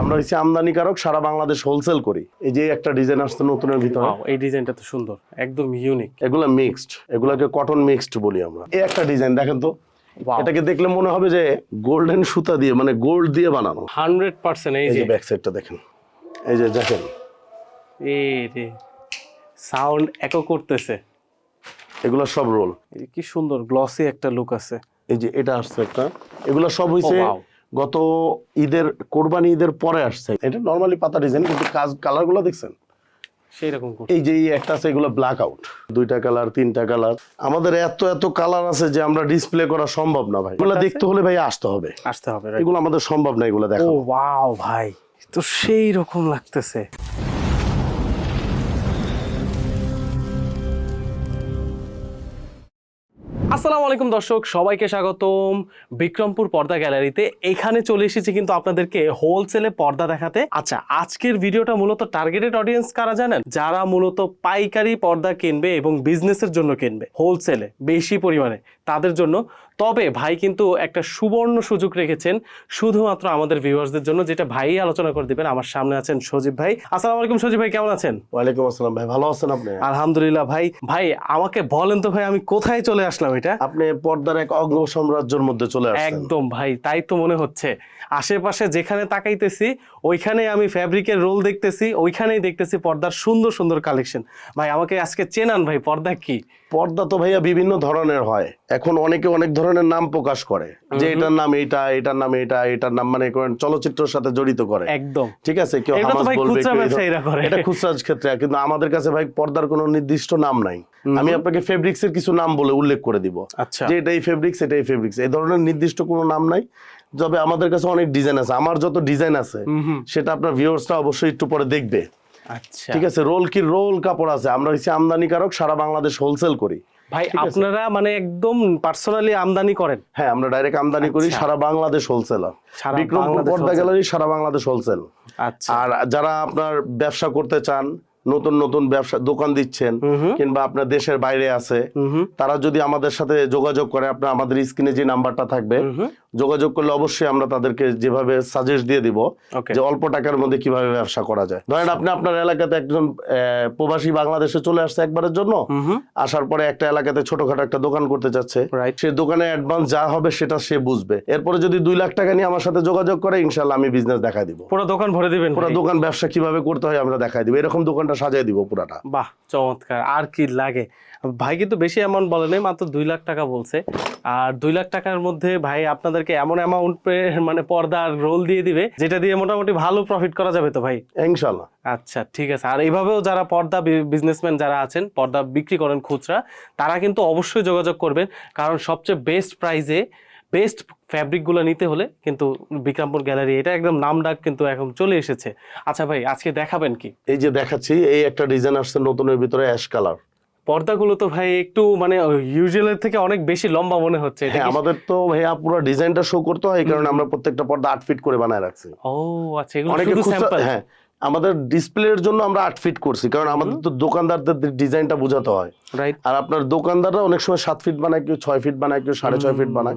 আমরা হচ্ছে আমদানিকারক সারা বাংলাদেশ হোলসেল করি। এই যে একটা ডিজাইন আসছে নতুনের ভিতরে। এই ডিজাইনটা তো সুন্দর একদম ইউনিক এগুলো মিক্সড এগুলাকে কটন মিক্সড বলি আমরা। এই একটা ডিজাইন দেখেন তো। এটাকে দেখলে মনে হবে যে গোল্ডেন সুতা দিয়ে মানে গোল্ড দিয়ে বানানো। হান্ড্রেড পার্সেন্ট এই এই যে ব্যাক সাইডটা দেখেন। এই যে দেখেন। এই রে সাউন্ড একো করতেছে। এগুলো সব রোল কি সুন্দর গ্লসি একটা লুক আছে। এই যে এটা আসছে একটা। এগুলো সব হইছে Oh. গত ঈদের কোরবানি ঈদের পরে আসছে। এটা নর্মালি পাতা ডিজাইন কিন্তু কাজ কালারগুলো দেখছেন? সেই রকম এই যে একটা আছে এগুলো ব্ল্যাক আউট দুইটা কালার তিনটা কালার আমাদের এত এত কালার আছে যে আমরা ডিসপ্লে করা সম্ভব না ভাই। এগুলো? দেখতে হলে ভাই আসতে হবে। আসতে হবে এগুলো আমাদের সম্ভব না এগুলো দেখো ওয়াও ভাই। তো সেই রকম লাগতেছে। আসসালামু আলাইকুম দর্শক, সবাইকে স্বাগতম বিক্রমপুর পর্দা গ্যালারিতে। এখানে চলে এসেছি কিন্তু আপনাদেরকে হোলসেলে পর্দা দেখাতে। আচ্ছা আজকের ভিডিওটা মূলত টার্গেটেড অডিয়েন্স কারা জানেন? যারা মূলত পাইকারি পর্দা কিনবে এবং বিজনেসের জন্য কিনবে হোলসেলে বেশি পরিমাণে। তাদের জন্য। তবে ভাই কিন্তু একটা সুবর্ণ সুযোগ রেখেছেন শুধুমাত্র আমাদের ভিউয়ার্সদের জন্য যেটা ভাই আলোচনা করে দিবেন। আমার সামনে আছেন সজীব ভাই। আসসালামু আলাইকুম সজীব ভাই কেমন আছেন? ওয়ালাইকুম আসসালাম ভাই ভালো আছেন আপনি? আলহামদুলিল্লাহ ভাই। ভাই আমাকে বলেন তো ভাই আমি কোথায় চলে আসলাম এটা? আপনি পর্দার এক অগ্র সাম্রাজ্যের মধ্যে চলে আসছেন। একদম ভাই তাই তো মনে হচ্ছে। আশেপাশে যেখানে তাকাইতেছি ওইখানে আমি ফ্যাব্রিকের রোল দেখতেছি ওইখানেই দেখতেছি পর্দার সুন্দর সুন্দর কালেকশন ভাই আমাকে আজকে চেনান ভাই পর্দা কি? পর্দা তো ভাইয়া বিভিন্ন ধরনের হয়। এখন অনেকে অনেক ধরনের নাম প্রকাশ করে। যে এটার নাম এটা এটার নাম এটা এটার নাম মানে চলচ্চিত্রের সাথে জড়িত করে। একদম। ঠিক আছে? কেউ এটা হামাস বলবে এটা খুচরা ক্ষেত্রে কিন্তু আমাদের কাছে ভাই পর্দার কোনো নির্দিষ্ট নাম নাই। আমি আপনাকে ফেব্রিক্স এর কিছু নাম বলে উল্লেখ করে দিব। আচ্ছা। যে এটাই ফেব্রিক্স এটাই ফেব্রিক্স। এই ধরনের নির্দিষ্ট কোনো নাম নাই। তবে আমাদের কাছে অনেক ডিজাইন আছে। আমার যত ডিজাইন আছে সেটা আপনার ভিউয়ার্সরা অবশ্যই একটু পরে দেখবে। ঠিক আছে রোল কি রোল কাপড় আছে? আমরা হচ্ছে আমদানিকারক সারা বাংলাদেশ হোলসেল করি। ভাই আপনারা মানে একদম পার্সোনালি আমদানি করেন? হ্যাঁ আমরা ডাইরেক্ট আমদানি করি আচ্ছা। সারা বাংলাদেশ হোলসেলার সারা বিক্রমপুর পর্দা গ্যালারি সারা বাংলাদেশ হোলসেল আচ্ছা। আর যারা আপনার ব্যবসা করতে চান নতুন নতুন ব্যবসা দোকান দিচ্ছেন কিংবা আপনার দেশের বাইরে আছে তারা যদি আমাদের সাথে যোগাযোগ করে আপনার আমাদের স্ক্রিনে যে নাম্বারটা থাকবে যোগাযোগ করলে অবশ্যই আমরা তাদেরকে যেভাবে সাজেস্ট দিয়ে দিব যে অল্প টাকার মধ্যে কীভাবে ব্যবসা করা যায়। ধরেন আপনি আপনার এলাকাতে একজন প্রবাসী বাংলাদেশে চলে আসছে একবারের জন্য আসার পরে একটা এলাকাতে ছোটখাটো একটা দোকান করতে যাচ্ছে রাইট সে দোকানে অ্যাডভান্স যা হবে সেটা সে বুঝবে। এরপরে যদি দুই লাখ টাকা নিয়ে আমার সাথে যোগাযোগ করে ইনশাল্লাহ আমি বিজনেস দেখাই দিব। পুরো দোকান ভরে দিবেন পুরো দোকান ব্যবসা কীভাবে করতে হয় আমরা দেখাই দিব। এরকম দোকানটা সাজিয়ে দিব পুরাটা। বাহ চমৎকার। আর কি লাগে? ভাই কিন্তু বেশি অ্যামাউন্ট বলে নেই মাত্র দুই লাখ টাকা বলছে। আর দুই লাখ টাকার মধ্যে ভাই আপনাদেরকে এমন অ্যামাউন্ট মানে পর্দার রোল দিয়ে দিবে যেটা দিয়ে মোটামুটি ভালো প্রফিট করা যাবে তো ভাই? ইনশাল্লাহ। আচ্ছা ঠিক আছে। আর এইভাবেও যারা পর্দা বিজনেসম্যান যারা আছেন পর্দা বিক্রি করেন খুচরা তারা কিন্তু অবশ্যই যোগাযোগ করবেন। কারণ সবচেয়ে বেস্ট প্রাইসে বেস্ট ফ্যাব্রিকগুলো নিতে হলে কিন্তু বিক্রমপুর গ্যালারি এটা একদম নাম ডাক কিন্তু এখন চলে এসেছে। আচ্ছা ভাই আজকে দেখাবেন কি? এই যে দেখাচ্ছি এই একটা ডিজাইন আসছে নতুনের ভিতরে অ্যাশ কালার পর্দাগুলো তো ভাই একটু মানে ইউজুয়ালের থেকে অনেক বেশি লম্বা মনে হচ্ছে। এটা হ্যাঁ আমাদের তো ভাইয়া পুরো ডিজাইনটা শো করতে হয় এই কারণে আমরা প্রত্যেকটা পর্দা আট ফিট করে বানায় রাখছি। ও আচ্ছা এগুলো শুধু স্যাম্পল হ্যাঁ আমাদের ডিসপ্লের জন্য আমরা আট ফিট করছি কারণ আমাদের তো দোকানদারদের ডিজাইনটা বোঝাতে হয়। রাইট আর আপনার দোকানদাররা অনেক সময় সাত ফিট বানায় কেউ ছয় ফিট বানায় কেউ সাড়ে ছয় ফিট বানায়।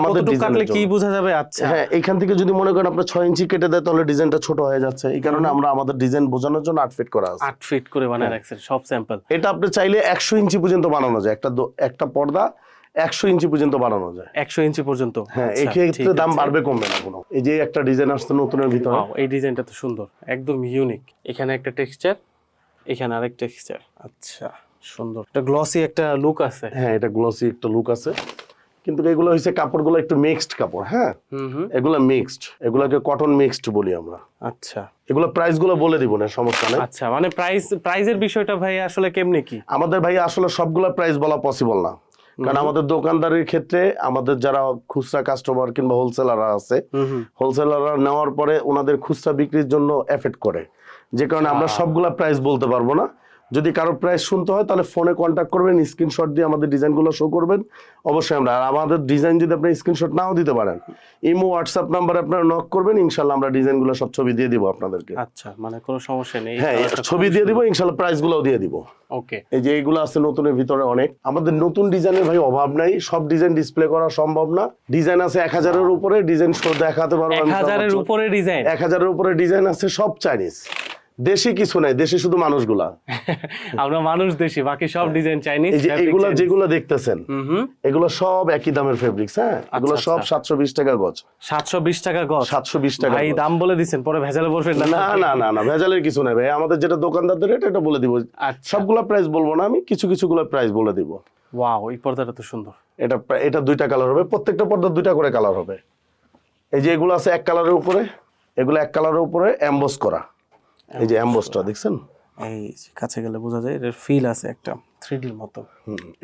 আমাদের কাটলে কি বোঝা যাবে? আচ্ছা। হ্যাঁ এখান থেকে যদি মনে করেন আপনার ছয় ইঞ্চি কেটে দেয় তাহলে ডিজাইনটা ছোট হয়ে যাচ্ছে। এই কারণে আমরা আমাদের ডিজাইন বোঝানোর জন্য আট ফিট করা আছে। আট ফিট করে বানায় হ্যাঁ। রাখছেন সব স্যাম্পল এটা আপনি চাইলে একশো ইঞ্চি পর্যন্ত বানানো যায়। একটা একটা পর্দা একশো ইঞ্চি পর্যন্ত বানানো যায়। একশো ইঞ্চি পর্যন্ত। হ্যাঁ আচ্ছা, এক্ষেত্রে দাম বাড়বে কমবে না কোনো। এই যে একটা ডিজাইন আসছে নতুনের ভিতরে। এই ডিজাইনটা তো সুন্দর একদম ইউনিক এখানে একটা টেক্সচার এখানে আরেক টেক্সচার আচ্ছা সুন্দর। একটা গ্লসি একটা লুক আছে। হ্যাঁ এটা গ্লসি একটা লুক আছে। কিন্তু এগুলো হচ্ছে কাপড়গুলো একটু মিক্সড কাপড় হ্যাঁ? এগুলো মিক্সড এগুলোকে কটন মিক্সড বলি আমরা। আচ্ছা। এগুলো প্রাইসগুলো বলে দিব না সমস্যা নেই। আচ্ছা মানে প্রাইস প্রাইজের বিষয়টা ভাই আসলে কেমনে কি? আমাদের ভাই আসলে সবগুলো প্রাইস বলা পসিবল না। কারণ আমাদের দোকানদারির ক্ষেত্রে আমাদের যারা খুচরা কাস্টমার কিংবা হোলসেলাররা আছে হোলসেলাররা নেওয়ার পরে ওনাদের খুচরা বিক্রির জন্য এফেক্ট করে। যে কারণে আমরা সবগুলা প্রাইস বলতে পারব না। যদি কারও প্রাইস শুনতে হয় তাহলে ফোনে কন্ট্যাক্ট করবেন স্ক্রিনশট দিয়ে আমাদের ডিজাইনগুলো শো করবেন। অবশ্যই আমরা আর আমাদের ডিজাইন যদি আপনি স্ক্রিনশট নাও দিতে পারেন ইমো হোয়াটসঅ্যাপ নাম্বারে আপনারা নক করবেন ইনশাল্লাহ আমরা ডিজাইনগুলো সব ছবি দিয়ে দিব আপনাদেরকে। আচ্ছা মানে কোনো সমস্যা নেই হ্যাঁ ছবি দিয়ে দিব ইনশাল্লাহ প্রাইসগুলোও দিয়ে দিব। ওকে এই যে এইগুলো আছে নতুনের ভিতরে অনেক। আমাদের নতুন ডিজাইনের ভাই অভাব নাই সব ডিজাইন ডিসপ্লে করা সম্ভব না। ডিজাইন আছে এক হাজারের উপরে ডিজাইন শো দেখাতে পারব এক হাজারের। উপরে ডিজাইন? এক হাজারের উপরে ডিজাইন আছে সব চাইনিজ দেশি কিছু নাই দেশি শুধু মানুষগুলা। আমরা মানুষ দেশি বাকি সব ডিজাইন চাইনিজ এগুলা যেগুলো দেখতেছেন এগুলো সব একই দামের ফেব্রিক্স হ্যাঁ? এগুলো আচ্ছা, সব আচ্ছা। সাতশো বিশ টাকা গজ। সাতশো বিশ টাকা গজ। সাতশো বিশ টাকা ভাই দাম বলে দিচ্ছেন পরে ভেজালে বলবেন না। না না না না ভেজালের কিছু নাই ভাই আমাদের যেটা দোকানদারদের রেট এটা বলে দিব। আচ্ছা। সবগুলা প্রাইস বলব না আমি কিছু কিছু গুলো প্রাইস বলে দিব। ওয়াও এই পর্দাটা তো সুন্দর। এটা এটা দুইটা কালার হবে প্রত্যেকটা পর্দা দুইটা করে কালার হবে। এই যে এগুলো আছে এক কালারের উপরে এগুলো এক কালারের উপরে অ্যাম্বস করা। এই যে অ্যাম্বোসটা দেখছেন? এই কাছে গেলে বোঝা যায় এর ফিল আছে একটা। থ্রি ডির মতো।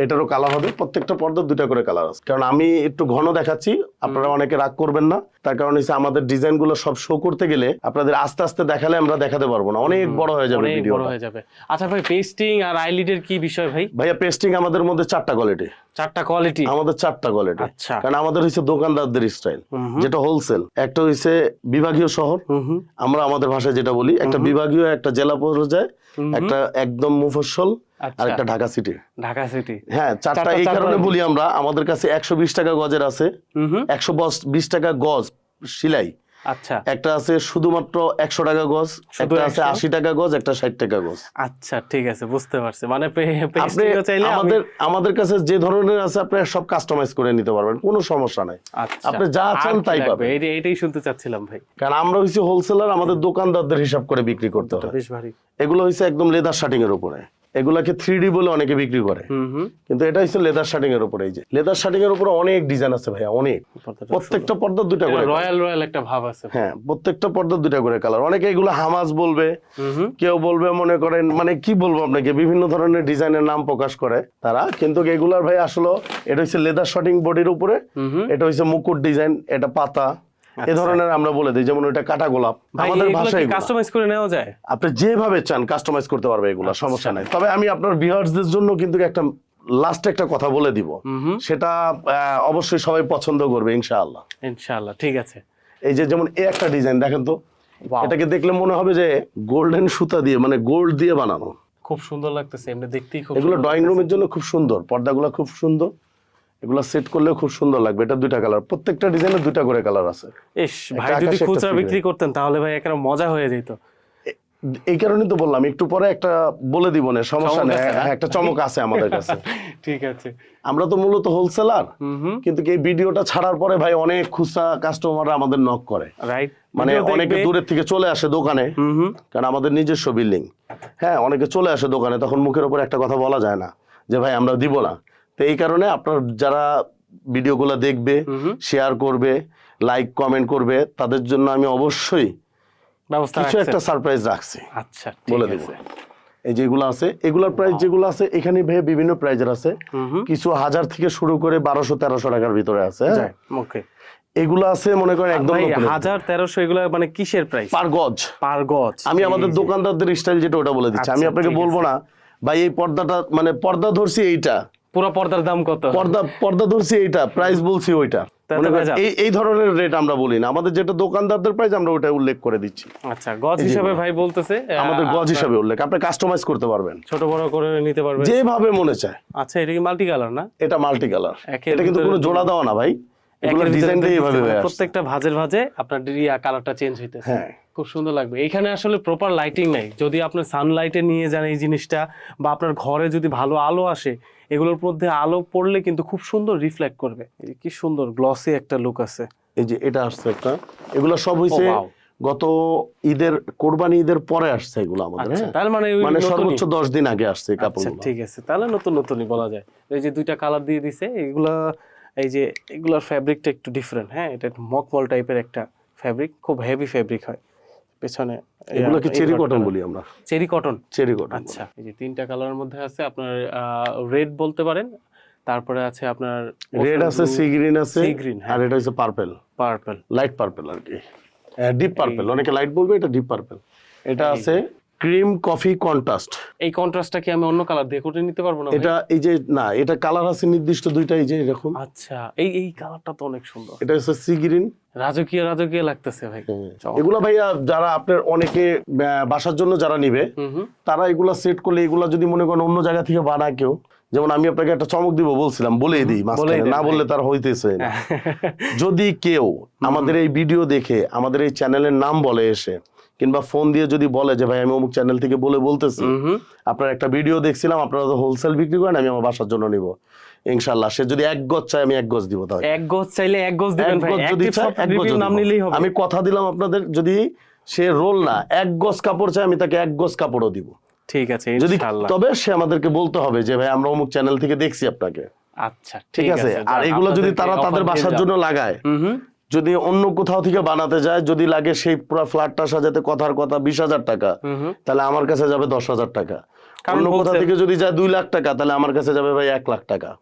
এটারও কালার হবে। প্রত্যেকটা পর্দা দুইটা করে কালার আছে। কারণ আমি একটু ঘন দেখাচ্ছি আপনারা অনেকে রাগ করবেন না। তার কারণ হচ্ছে আমাদের ডিজাইনগুলো সব শো করতে গেলে আপনাদের আস্তে আস্তে দেখালে আমরা দেখাতে পারব না। অনেক বড় হয়ে যাবে ভিডিও বড় হয়ে যাবে। আচ্ছা ভাই পেস্টিং আর আইলিডের কি বিষয় ভাই? ভাইয়া পেস্টিং আমাদের মধ্যে চারটা কোয়ালিটি চারটা কোয়ালিটি আমাদের চারটা কোয়ালিটি আচ্ছা। কারণ আমাদের হচ্ছে দোকানদারদের স্টাইল। যেটা হোলসেল একটা হচ্ছে বিভাগীয় শহর। আমরা আমাদের ভাষায় যেটা বলি একটা বিভাগীয় একটা জেলা পর্যায়ে। একটা একদম মুফস্বল আর আচ্ছা। একটা ঢাকা সিটি ঢাকা সিটি হ্যাঁ চারটা এই কারণে বলি আমরা আমাদের কাছে একশো বিশ টাকা গজের আছে একশো বিশ টাকা গজ সিলাই। আচ্ছা। একটা আছে শুধুমাত্র একশো টাকা গজ একটা আছে আশি টাকা গজ একটা ষাট টাকা গজ। আচ্ছা ঠিক আছে বুঝতে পারছি। মানে আমাদের আমাদের কাছে যে ধরনের আছে আপনি সব কাস্টমাইজ করে নিতে পারবেন কোনো সমস্যা নাই। আচ্ছা। আপনি যা চান তাই? পাবেন। এইটাই শুনতে চাচ্ছিলাম ভাই। কারণ আমরা হইছি হোলসেলার আমাদের দোকানদারদের হিসাব করে বিক্রি করতে হয়। বেশ ভারী। এগুলো হইছে একদম লেদার শার্টিং এর উপরে। এগুলাকে থ্রি বলে অনেকে বিক্রি করে। কিন্তু এটা হচ্ছে লেদার শার্টিং এর উপরে এই যে। লেদার শার্টিং এর উপরে অনেক ডিজাইন আছে ভাইয়া অনেক। প্রত্যেকটা পর্দা দুইটা করে রয়্যাল রয়্যাল একটা ভাব আছে। হ্যাঁ প্রত্যেকটা পর্দা দুইটা করে কালার অনেকে এগুলো হামাজ বলবে কেউ বলবে মনে করেন মানে কি বলব আপনাকে বিভিন্ন ধরনের ডিজাইনের নাম প্রকাশ করে তারা। কিন্তু এগুলার ভাই আসলে এটা হচ্ছে লেদার শার্টিং বডির উপরে এটা হচ্ছে মুকুট ডিজাইন এটা পাতা। এ ধরনের আমরা বলে দিই যেমন এটা কাটা গোলাপ। আমাদের ভাষায় কাস্টমাইজ করে নেওয়া যায়? আপনি যেভাবে চান কাস্টমাইজ করতে পারবে এগুলো সমস্যা নাই। তবে আমি আপনার ভিউয়ার্সদের জন্য কিন্তু একটা লাস্ট একটা কথা বলে দিব। সেটা অবশ্যই সবাই পছন্দ করবে ইনশাআল্লাহ। ইনশাআল্লাহ ঠিক আছে। এই যে যেমন এই একটা ডিজাইন দেখেন তো। এটাকে দেখলে মনে হবে যে গোল্ডেন সুতা দিয়ে মানে গোল্ড দিয়ে বানানো। খুব সুন্দর লাগতেছে এমনি দেখতেই খুব এগুলো ড্রয়িং রুমের জন্য খুব সুন্দর পর্দাগুলো খুব সুন্দর। এগুলো সেট করলেও খুব সুন্দর লাগবে। এটা দুইটা কালার প্রত্যেকটা ডিজাইনের দুইটা করে কালার আছে। ইস ভাই যদি খুচরা বিক্রি করতেন তাহলে ভাই একটা মজা হয়ে যেত। এই কারণে তো বললাম একটু পরে একটা বলে দিব না সমস্যা নেই? হ্যাঁ, একটা চমক আছে আমাদের কাছে। ঠিক আছে। আমরা তো মূলত হোলসেলার কিন্তু এই ভিডিওটা ছাড়ার পরে ভাই অনেক খুচরা কাস্টমাররা আমাদের নক করে। রাইট মানে অনেকে দূরের থেকে চলে আসে দোকানে কারণ আমাদের নিজস্ব বিল্ডিং হ্যাঁ অনেকে চলে আসে দোকানে তখন মুখের উপর একটা কথা বলা যায় না যে ভাই আমরা দিব না। তো এই কারণে আপনার যারা ভিডিওগুলো দেখবে শেয়ার করবে লাইক কমেন্ট করবে তাদের জন্য আমি অবশ্যই ব্যবস্থা কিছু একটা সারপ্রাইজ রাখছি। আচ্ছা বলে দিব। এই যেগুলো আছে এগুলোর প্রাইস যেগুলো আছে এখানে ভাই বিভিন্ন প্রাইজের আছে। কিছু হাজার থেকে শুরু করে বারোশো তেরোশো টাকার ভিতরে আছে হ্যাঁ? ওকে এগুলো আছে মনে করেন একদম হাজার তেরোশো এগুলো মানে কিসের প্রাইস পার গজ। পার গজ আমি আমাদের দোকানদারদের স্টাইল যেটা ওটা বলে দিচ্ছি। আমি আচ্ছা, আপনাকে বলব না ভাই এই পর্দাটা মানে পর্দা ধরছি এইটা। পুরো পর্দার দাম কত? পর্দা পর্দা ধরছি এইটা প্রাইস বলছি ওইটা। এই এই ধরনের রেট আমরা বলি না। আমাদের যেটা দোকানদারদের প্রাইস আমরা ওটা উল্লেখ করে দিচ্ছি। আচ্ছা গজ হিসাবে ভাই বলতেছে আমাদের গজ হিসাবে উল্লেখ। আপনি কাস্টমাইজ করতে পারবেন। ছোট বড় করে নিতে পারবেন? যেভাবে মনে চায়। আচ্ছা এটা কি মাল্টি কালার না? এটা মাল্টি কালার এটা কিন্তু কোনো জোড়া দেওয়া না ভাই। ডিজাইনটা এইভাবে। প্রত্যেকটা ভাজের ভাজে আপনার ইয়া কালারটা চেঞ্জ হইতেছে। হ্যাঁ। খুব সুন্দর লাগবে। এখানে আসলে প্রপার লাইটিং নাই। যদি আপনার সানলাইটে নিয়ে যান এই জিনিসটা বা আপনার ঘরে যদি ভালো আলো আসে এগুলোর মধ্যে আলো পড়লে কিন্তু খুব সুন্দর রিফ্লেক্ট করবে। এই যে কি সুন্দর গ্লসি একটা লুক আছে। এই যে এটা আসছে একটা। এগুলো সব হইছে গত ঈদের কোরবানি ঈদের পরে আসছে এগুলো আমাদের আচ্ছা হ্যাঁ? তার মানে মানে সর্বোচ্চ দশ দিন আগে আসছে আচ্ছা কাপড়গুলো। ঠিক আছে তাহলে নতুন নতুনই বলা যায়। এই যে দুইটা কালার দিয়ে দিছে এগুলা এই যে এগুলোর ফ্যাব্রিকটা একটু ডিফারেন্ট হ্যাঁ? এটা মকমল টাইপের একটা ফ্যাব্রিক খুব হেভি ফ্যাব্রিক হয়। পেছনে এগুলোকে চেরি কটন বলি আমরা। Cherry cotton? চেরি কটন আচ্ছা এই যে তিনটা কালারের মধ্যে আছে আপনার রেড বলতে পারেন তারপরে আছে আপনার রেড আছে সি গ্রিন আছে সি গ্রিন হ্যাঁ। আর এটা হচ্ছে পার্পেল পার্পল লাইট পার্পেল আর কি। ডিপ পার্পল অনেকে লাইট বলবে এটা ডিপ পার্পল এটা আছে ক্রিম কফি কন্ট্রাস্ট। এই কন্ট্রাস্টটা কি আমি অন্য কালার দিয়ে করে নিতে পারব না এটা এই যে না এটা কালার আছে নির্দিষ্ট দুইটা এই যে এরকম। আচ্ছা এই এই কালারটা তো অনেক সুন্দর। এটা হচ্ছে সি গ্রিন। রাজকীয় রাজকীয় লাগতেছে ভাই। এগুলা ভাইয়া যারা আপনার অনেকে বাসার জন্য যারা নিবে তারা এগুলা সেট করলে এগুলা যদি মনে করেন অন্য জায়গা থেকে বানায় কেউ যেমন আমি আপনাকে একটা চমক দিব বলছিলাম বলেই দিই না বললে তার হইতেছে যদি কেউ আমাদের এই ভিডিও দেখে আমাদের এই চ্যানেলের নাম বলে এসে কিংবা ফোন দিয়ে যদি বলে যে ভাই আমি অমুক চ্যানেল থেকে বলে বলতেছি। আপনার একটা ভিডিও দেখছিলাম আপনারা তো হোলসেল বিক্রি করেন আমি আমার বাসার জন্য নিব। ইনশাল্লাহ সে যদি এক গজ চায় আমি এক গজ দিব তাহলে। এক গজ চাইলে এক গজ দিবেন ভাই। যদি Soft এক গজ নাম নিলেই হবে। আমি কথা দিলাম আপনাদের যদি সে রোল না এক গজ কাপড় চায় আমি তাকে এক গজ কাপড়ও দিব। ঠিক আছে যদি ইনশাআল্লাহ। তবে সে আমাদেরকে বলতে হবে যে ভাই আমরা অমুক চ্যানেল থেকে দেখছি আপনাকে। আচ্ছা ঠিক আছে? আর এগুলো যদি তারা তাদের বাসার জন্য লাগায় যদি অন্য কোথাও থেকে বানাতে যায় যদি লাগে সেই পুরো ফ্ল্যাটটা সাজাতে কথার কথা বিশ হাজার টাকা তাহলে আমার কাছে যাবে দশ হাজার টাকা। অন্য কোথা wholesale- থেকে যদি যায় দুই লাখ টাকা তাহলে আমার কাছে যাবে ভাই এক লাখ টাকা।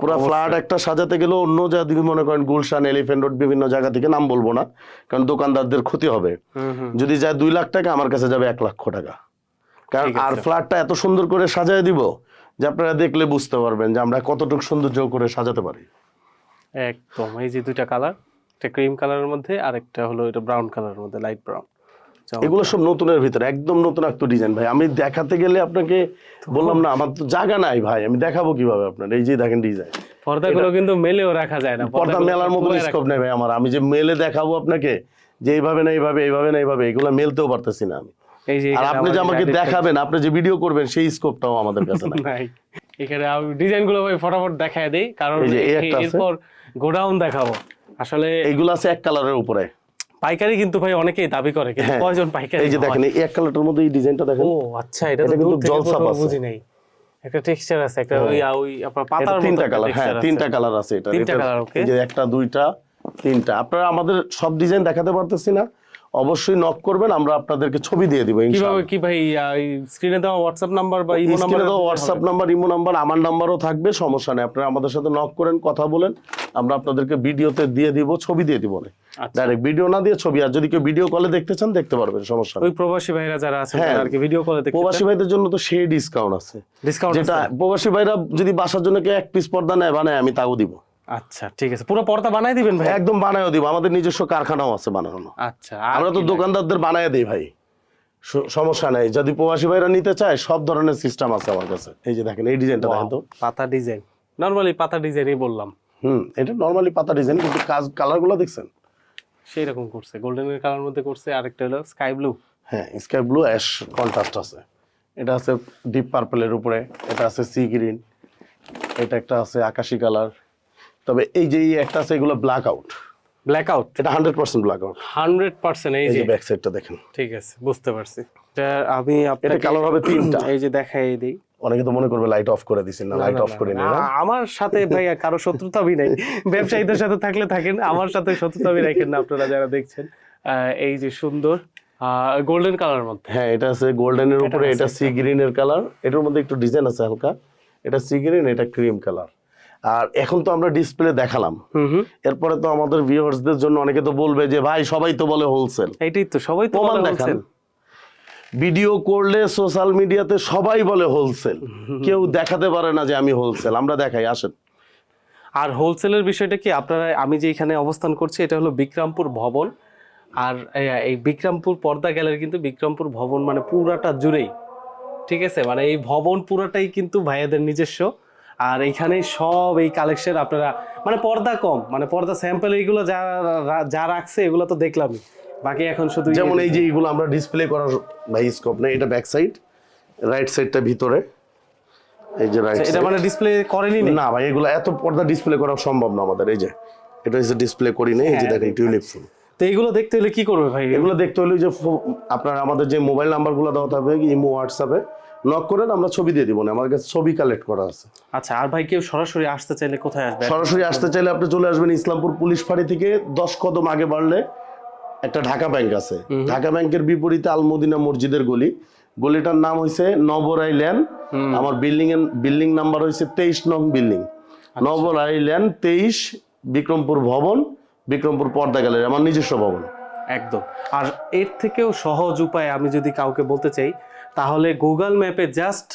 পুরো ফ্ল্যাট একটা সাজাতে গেলেও অন্য জায়গা মনে করেন গুলশান এলিফেন্ট রোড বিভিন্ন জায়গা থেকে নাম বলব না কারণ দোকানদারদের ক্ষতি হবে। যদি যায় দুই লাখ টাকা আমার কাছে যাবে এক লক্ষ টাকা। কারণ আর ফ্ল্যাটটা এত সুন্দর করে সাজায় দিব যে আপনারা দেখলে বুঝতে পারবেন যে আমরা কতটুকু সৌন্দর্য করে সাজাতে পারি। একদম এই যে দুইটা কালার একটা ক্রিম কালারের মধ্যে আর একটা হলো এটা ব্রাউন কালারের মধ্যে লাইট ব্রাউন। এগুলো সব নতুনের ভিতরে একদম নতুন একটা ডিজাইন। ভাই আমি দেখাতে গেলে আপনাকে বললাম না আমার তো জায়গা নাই ভাই আমি দেখাবো কীভাবে আপনার এই যে দেখেন ডিজাইন। পর্দাগুলো কিন্তু মেলেও রাখা যায় না পর্দা মেলার মতো স্কোপ নেই ভাই আমার আমি যে মেলে দেখাবো আপনাকে যে এইভাবে না এইভাবে এইভাবে না এইভাবে এগুলো মেলতেও পারতেছি না আমি। এই যে আর আপনি যে আমাকে দেখাবেন আপনি যে ভিডিও করবেন সেই স্কোপটাও আমাদের কাছে নাই। এখানে আমি ডিজাইনগুলো ভাই ফটাফট দেখায় দেই কারণ এরপর গোডাউন দেখাবো। আসলে এগুলো আছে এক কালারের উপরে। পাইকারি কিন্তু ভাই অনেকেই দাবি করে কিন্তু হ্যাঁ। কয়জন পাইকারি এই যে দেখেন এই এক কালারটার মধ্যে এই ডিজাইনটা দেখেন। ও আচ্ছা এটা তো কিন্তু জল থেকে আছে। বুঝি নাই। একটা টেক্সচার আছে একটা ওই ওই আপনার পাতার মতো তিনটা কালার হ্যাঁ তিনটা কালার আছে এটা। তিনটা কালার ওকে এই যে একটা দুইটা তিনটা। আপনারা আমাদের সব ডিজাইন দেখাতে পারতেছি না। অবশ্যই নক করবেন আমরা আপনাদেরকে ছবি দিয়ে দিব কীভাবে কি ভাই স্ক্রিনে দেওয়া হোয়াটসঅ্যাপ নাম্বার বা ইমো নাম্বার স্ক্রিনে তো হোয়াটসঅ্যাপ নাম্বার ইমো নাম্বার আমার নাম্বারও থাকবে সমস্যা নেই। আপনারা আমাদের সাথে নক করেন কথা বলেন আমরা আপনাদেরকে ভিডিওতে দিয়ে দিব ছবি দিয়ে দিব না। আচ্ছা। ডাইরেক্ট ভিডিও না দিয়ে ছবি আর যদি কেউ ভিডিও কলে দেখতে চান দেখতে পারবেন সমস্যা নেই। ওই প্রবাসী ভাইরা যারা আছে হ্যাঁ। আর কি ভিডিও কলে দেখতে প্রবাসী ভাইদের জন্য তো সেই ডিসকাউন্ট আছে। ডিসকাউন্ট যেটা প্রবাসী ভাইরা যদি বাসার জন্য কেউ এক পিস পর্দা নেয় বানায় আমি তাও দিব। আচ্ছা ঠিক আছে। পুরো পর্দা বানাই দিবেন ভাই? একদম বানায়ও দিব। আমাদের নিজস্ব কারখানাও আছে বানানো আচ্ছা আমরা তো দোকানদারদের বানায় দিই ভাই। সমস্যা নাই। যদি প্রবাসী ভাইরা নিতে চায় সব ধরনের সিস্টেম আছে আমার কাছে। এই যে দেখেন এই ডিজাইনটা দেখেন তো। পাতা ডিজাইন নরমালি পাতা ডিজাইনই বললাম। হুম এটা নর্মালি পাতা ডিজাইন কিন্তু কাজ কালারগুলো দেখছেন? সেই রকম করছে গোল্ডেনের কালার মধ্যে করছে আরেকটা হলো স্কাই ব্লু হ্যাঁ স্কাই ব্লু অ্যাশ কন্ট্রাস্ট আছে। এটা আছে ডিপ পার্পলের উপরে এটা আছে সি গ্রিন এটা একটা আছে আকাশি কালার তবে এই যে একটা আছে এগুলো ব্ল্যাক আউট ব্ল্যাক আউট এটা hundred percent black out hundred percent এই যে ব্যাক সাইডটা দেখেন। ঠিক আছে বুঝতে পারছি। এটা আমি এটা আপনাকে কালার হবে তিনটা। এই যে দেখাই দিই। অনেকে তো মনে করবে লাইট অফ করে দিছেন না লাইট অফ করে নিন আমার সাথে ভাই কারও শত্রুতাবি নাই। ব্যবসায়ীদের সাথে থাকলে থাকেন আমার সাথে শত্রুতাবি রাখেন না আপনারা যারা দেখছেন। এই যে সুন্দর গোল্ডেন কালার মধ্যে। হ্যাঁ এটা আছে গোল্ডেনের উপরে এটা সি গ্রিনের কালার এটার মধ্যে একটু ডিজাইন আছে হালকা। এটা সি গ্রিন এটা ক্রিম কালার আর এখন তো আমরা ডিসপ্লে দেখালাম। এরপরে তো আমাদের ভিউয়ার্সদের জন্য অনেকে তো বলবে যে ভাই সবাই তো বলে হোলসেল এইটাই তো সবাই তো বলে wholesale। ভিডিও করলে সোশ্যাল মিডিয়াতে সবাই বলে হোলসেল কেউ দেখাতে পারে না যে আমি হোলসেল আমরা দেখাই আসেন। আর হোলসেলের বিষয়টা কি? আপনারা আমি যে এখানে অবস্থান করছি এটা হলো বিক্রমপুর ভবন। আর এই- এই বিক্রমপুর পর্দা গ্যালারি কিন্তু বিক্রমপুর ভবন মানে পুরাটা জুড়েই। ঠিক আছে? মানে এই ভবন পুরাটাই কিন্তু ভাইয়াদের নিজস্ব। আর এইখানে সব এই কালেকশন আপনারা মানে পর্দা কম মানে পর্দা স্যাম্পল এইগুলো যা যা রাখছে এগুলো তো দেখলামই। বাকি এখন শুধু ইয়ে যেমন এই যে এইগুলো আমরা ডিসপ্লে করার ভাই স্কোপ নেই এটা ব্যাক সাইড রাইট সাইডটা ভিতরে। এই যে রাইট এটা মানে ডিসপ্লে করেনি নি? না ভাই এগুলো এত পর্দা ডিসপ্লে করা সম্ভব না আমাদের এই যে। এটা হচ্ছে ডিসপ্লে করি নেই এই যে হ্যাঁ, দেখেন টিউলিপ ফুল। তো এইগুলো দেখতে হলে কি করবে ভাই? এগুলো দেখতে হলে যে আপনার আমাদের যে মোবাইল নাম্বারগুলো দেওয়া থাকবে ইমো হোয়াটসঅ্যাপে নক করেন আমরা ছবি দিয়ে দিব না আমার কাছে ছবি কালেক্ট করা আছে। আচ্ছা আর ভাই কেউ সরাসরি আসতে চাইলে কোথায় আসবে? সরাসরি আসতে চাইলে আপনি চলে আসবেন ইসলামপুর পুলিশ ফাঁড়ি থেকে দশ কদম আগে বাড়লে একটা ঢাকা ব্যাংক আছে। ঢাকা ব্যাংকের বিপরীতে আলমদিনা মসজিদের গলি। গলিটার নাম হয়েছে নবরাই ল্যান্ড আমার বিল্ডিং এর বিল্ডিং নাম্বার হয়েছে তেইশ নং বিল্ডিং নবরাই ল্যান্ড তেইশ বিক্রমপুর ভবন বিক্রমপুর পর্দা গ্যালারি আমার নিজস্ব ভবন। একদম। আর এর থেকেও সহজ উপায় আমি যদি কাউকে বলতে চাই তাহলে গুগল ম্যাপে জাস্ট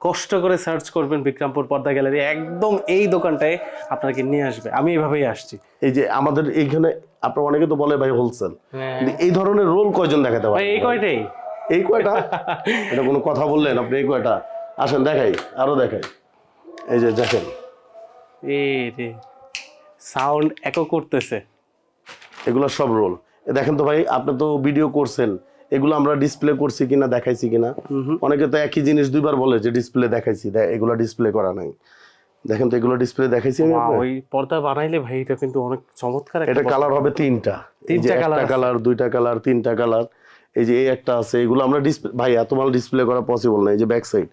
কষ্ট করে সার্চ করবেন বিক্রমপুর পর্দা গ্যালারি। একদম এই দোকানটায় আপনাকে নিয়ে আসবে। আমি এইভাবেই আসছি। এই যে আমাদের এইখানে আপনার অনেকে তো বলে ভাই হোলসেল এই ধরনের রোল কয়জন দেখাতে পারে? এই কয়টাই? এই কয়টা? এটা কোনো কথা বললেন আপনি এই কয়টা? আসেন দেখাই আরও দেখাই। এই যে দেখেন। এ রে সাউন্ড একো করতেছে। এগুলো সব রোল দেখেন তো ভাই আপনি তো ভিডিও করছেন। এগুলো আমরা ডিসপ্লে করছি কিনা দেখাইছি কিনা। অনেকে তো একই জিনিস দুইবার বলে যে ডিসপ্লে দেখাইছি এগুলো ডিসপ্লে করা নাই। দেখেন তো এগুলো ডিসপ্লে দেখাইছি আমি ওই পর্দা বানাইলে ভাই এটা কিন্তু অনেক চমৎকার এটা কালার হবে তিনটা। তিনটা আছে। কালার দুইটা কালার তিনটা কালার এই যে এই একটা আছে এগুলো আমরা ডিসপ্লে ভাই এত মাল ডিসপ্লে করা পসিবল না এই যে ব্যাক সাইড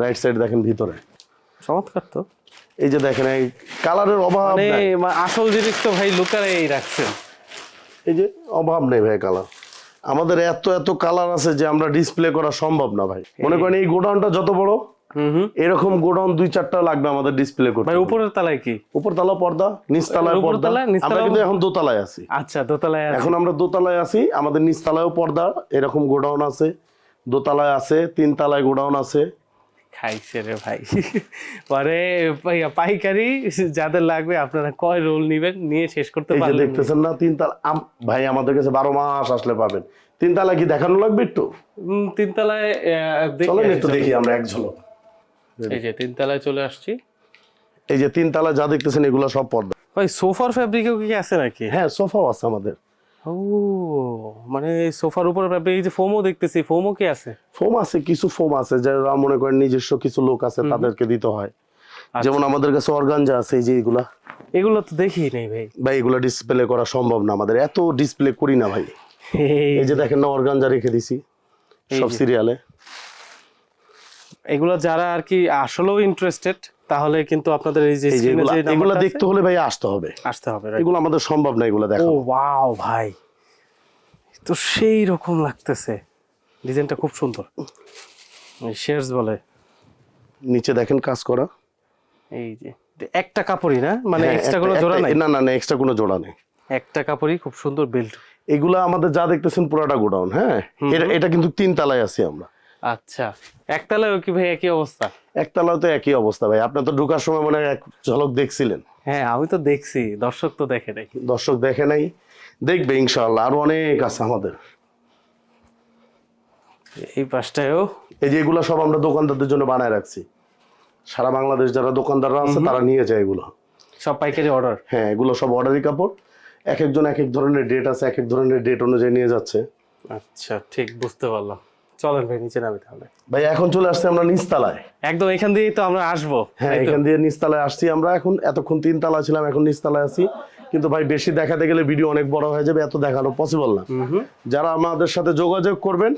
রাইট সাইড দেখেন ভিতরে। চমৎকার তো। এই যে দেখেন এই কালারের অভাব মানে আসল জিনিস তো ভাই লুকারেই রাখছেন। এই যে অভাব নেই ভাই কালার আমাদের এত এত কালার আছে যে আমরা ডিসপ্লে করা সম্ভব না ভাই। মনে করেন এই গোডাউনটা যত বড় এরকম গোডাউন দুই চারটা লাগবে আমাদের ডিসপ্লে করতে। ভাই উপরের তলায় কি? উপর তলা পর্দা নিচ তলায় পর্দা। আমরা কিন্তু এখন দোতলায় আছি। আচ্ছা দোতলায় আছি। এখন আমরা দোতলায় আছি আমাদের নিচ তলায়ও পর্দা এরকম গোডাউন আছে দোতলায় আছে তিন তলায় গোডাউন আছে। খাইছে রে ভাই। পরে পাইকারি যাদের লাগবে আপনারা কয় রোল নিবেন নিয়ে শেষ করতে পারবেন। দেখতেছেন না তিন তালা আম- ভাই আমাদের কাছে বারো মাস আসলে পাবেন। তিন তালা কি দেখানো লাগবে একটু? তিনতলায় চলেন একটু দেখি আমরা এক ঝলক। এই যে তিনতলায় চলে আসছি। এই যে তিন তালা যা দেখতেছেন এগুলো সব পর্দা। ভাই সোফার ফ্যাব্রিকেও কি আছে নাকি? হ্যাঁ সোফাও আছে আমাদের। ও মানে সোফার উপরে ফ্যাব্রিক এই যে ফোমও দেখতেছি ফোমও কি আছে? ফোম আছে কিছু ফোম আছে যারা মনে করেন নিজস্ব কিছু লোক আছে তাদেরকে দিতে হয়। আচ্ছা। যেমন আমাদের কাছে অর্গানজা আছে এই যে এগুলা। এগুলো তো দেখি নেই ভাই। ভাই এগুলো ডিসপ্লে করা সম্ভব না আমাদের এত ডিসপ্লে করি না ভাই। এই এই যে দেখেন না অর্গানজা রেখে দিছি সব সিরিয়ালে এগুলো যারা আর কি আসলেও ইন্টারেস্টেড তাহলে কিন্তু আপনাদের এই যে এগুলা দেখতে হলে ভাই আসতে হবে। আসতে হবে এগুলো আমাদের সম্ভব না এগুলো ও ওয়াও ভাই। তো সেই রকম লাগতেছে। ডিজাইনটা খুব সুন্দর। শেয়ার্স বলে। নিচে দেখেন কাজ করা। এই যে একটা কাপড়ই না? মানে হ্যাঁ, এক্সট্রা কোনো জোড়া নাই? না না না এক্সট্রা কোনো জোড়া নেই। একটা কাপড়ই খুব সুন্দর বেল্ট এগুলা আমাদের যা দেখতেছেন পুরাটা গোডাউন হ্যাঁ? এটা কিন্তু তিন তালায় আছি আমরা। আচ্ছা একতলায় কি ভাই একই অবস্থা? একতলাও তো একই অবস্থা ভাই। আপনি তো ঢোকার সময় মনে হয় এক ঝলক দেখছিলেন। হ্যাঁ আমি তো দেখছি দর্শক তো দেখে নাই। দর্শক দেখে নাই। দেখবে ইনশাআল্লাহ আরও অনেক আছে আমাদের। এই পাশটায়ও? এই যে এগুলো সব আমরা দোকানদারদের জন্য বানায় রাখছি। সারা বাংলাদেশ যারা দোকানদাররা আছে তারা নিয়ে যায় এগুলো। সব পাইকারি অর্ডার হ্যাঁ এগুলো সব অর্ডারি কাপড়। এক একজন এক এক ধরনের ডেট আছে এক এক ধরনের ডেট অনুযায়ী নিয়ে যাচ্ছে। আচ্ছা ঠিক বুঝতে পারলাম। চলেন ভাই নিচে নামি তাহলে। ভাই এখন চলে আসছি আমরা নিচতলায়। একদম এখান দিয়েই তো আমরা আসব। হ্যাঁ এখান দিয়ে নিচতলায় আসছি আমরা এখন। এতক্ষণ তিন তলা ছিলাম এখন নিচতলায় আছি। কিন্তু ভাই বেশি দেখাতে গেলে ভিডিও অনেক বড় হয়ে যাবে এত দেখানো পসিবল না। যারা আমাদের সাথে যোগাযোগ করবেন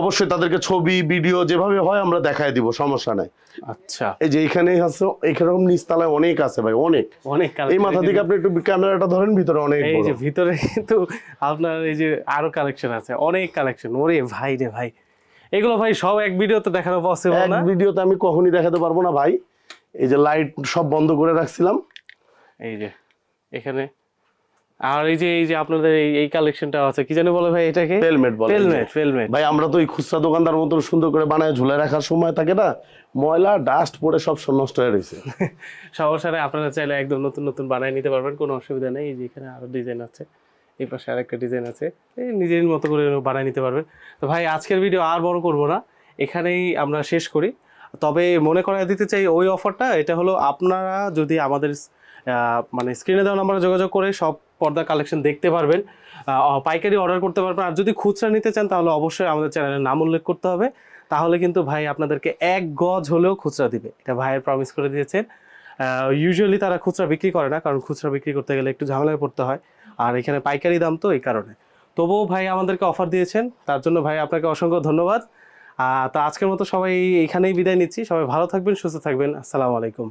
অবশ্যই তাদেরকে ছবি ভিডিও যেভাবে হয় আমরা দেখায় দিব সমস্যা নাই। আচ্ছা। এই যে এইখানেই আছে এখানেরকম নিচতলায় অনেক আছে ভাই অনেক। অনেক এই মাথা থেকে আপনি একটু ক্যামেরাটা ধরেন ভিতরে অনেক এই যে ভিতরে কিন্তু আপনার এই যে আরও কালেকশন আছে অনেক কালেকশন ওরে ভাই রে ভাই। এগুলো ভাই সব এক ভিডিওতে দেখানো পসিবল না? এক ভিডিওতে আমি কখনই দেখাতে পারব না ভাই। এই যে লাইট সব বন্ধ করে রাখছিলাম। এই যে এখানে আর এই যে এই যে আপনাদের এই এই কালেকশনটা আছে কি জানি বলে ভাই এটাকে? হেলমেট বলে হেলমেট হেলমেট ভাই আমরা তো ওই খুচরা দোকানদার মতন সুন্দর করে বানায় ঝুলে রাখার সময় থাকে না ময়লা ডাস্ট পড়ে সব নষ্ট হয়ে রয়েছে। সমস্যা নেই আপনারা চাইলে একদম নতুন নতুন বানিয়ে নিতে পারবেন কোনো অসুবিধা নেই। এই যে এখানে আরও ডিজাইন আছে এই পাশে আরেকটা ডিজাইন আছে এই নিজের মতো করে বানিয়ে নিতে পারবেন। তো ভাই আজকের ভিডিও আর বড় করব না এখানেই আমরা শেষ করি। তবে মনে করাই দিতে চাই ওই অফারটা এটা হলো আপনারা যদি আমাদের আহ, মানে স্ক্রিনে দেওয়া নাম্বারে যোগাযোগ করে সব পর্দা কালেকশন দেখতে পারবেন। পাইকারি অর্ডার করতে পারবেন। আর যদি খুচরা নিতে চান, তাহলে অবশ্যই আমাদের চ্যানেলের নাম উল্লেখ করতে হবে। তাহলে কিন্তু ভাই আপনাদেরকে এক গজ হলেও খুচরা দিবে। এটা ভাইয়ের প্রমিস করে দিয়েছেন। ইউজুয়ালি তারা খুচরা বিক্রি করে না, কারণ খুচরা বিক্রি করতে গেলে একটু ঝামেলায় পড়তে হয়। আর এখানে পাইকারি দাম তো এই কারণে। তবুও ভাই আমাদেরকে অফার দিয়েছেন। তার জন্য ভাই আপনাকে অসংখ্য ধন্যবাদ। তো আজকের মতো সবাই এখানেই বিদায় নিচ্ছি। সবাই ভালো থাকবেন, সুস্থ থাকবেন। আসসালামু আলাইকুম।